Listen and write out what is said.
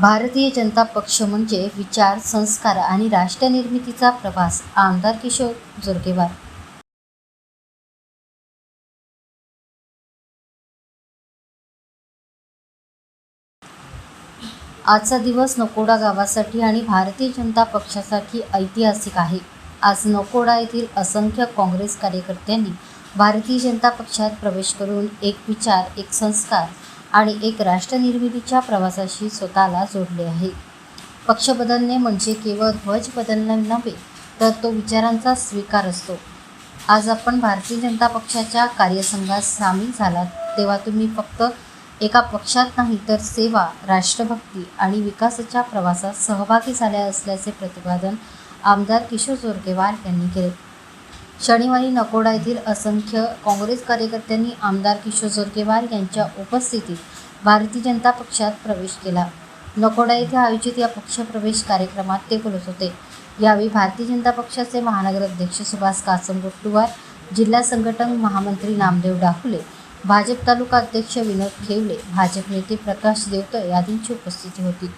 भारतीय जनता पक्ष म्हणजे विचार संस्कार आणि राष्ट्रनिर्मितीचा प्रवास. आमदार किशोर जोरगेवार. आजचा दिवस नकोडा गावासाठी आणि भारतीय जनता पक्षासाठी ऐतिहासिक आहे. आज नकोडा येथील असंख्य काँग्रेस कार्यकर्त्यांनी भारतीय जनता पक्षात प्रवेश करून एक विचार एक संस्कार आणि एक राष्ट्रनिर्मितीच्या प्रवासाशी स्वतःला जोडले आहे. पक्ष बदलणे म्हणजे केवळ ध्वज बदलणे नव्हे तर तो विचारांचा स्वीकार असतो. आज आपण भारतीय जनता पक्षाच्या कार्यसंघात सामील झालात तेव्हा तुम्ही फक्त एका पक्षात नाही तर सेवा राष्ट्रभक्ती आणि विकासाच्या प्रवासात सहभागी झाल्या असल्याचे प्रतिपादन आमदार किशोर जोरगेवार यांनी केले. शनिवारी नकोडा येथील असंख्य काँग्रेस कार्यकर्त्यांनी आमदार किशोर जोरगेवार यांच्या उपस्थितीत भारतीय जनता पक्षात प्रवेश केला. नकोडा येथे आयोजित या पक्षप्रवेश कार्यक्रमात ते बोलत होते. यावेळी भारतीय जनता पक्षाचे महानगर अध्यक्ष सुभाष कासम गोट्टुवार जिल्हा संघटक महामंत्री नामदेव डाकुले भाजप तालुका अध्यक्ष विनोद खेवले भाजप नेते प्रकाश देवतळ आदींची उपस्थिती होती.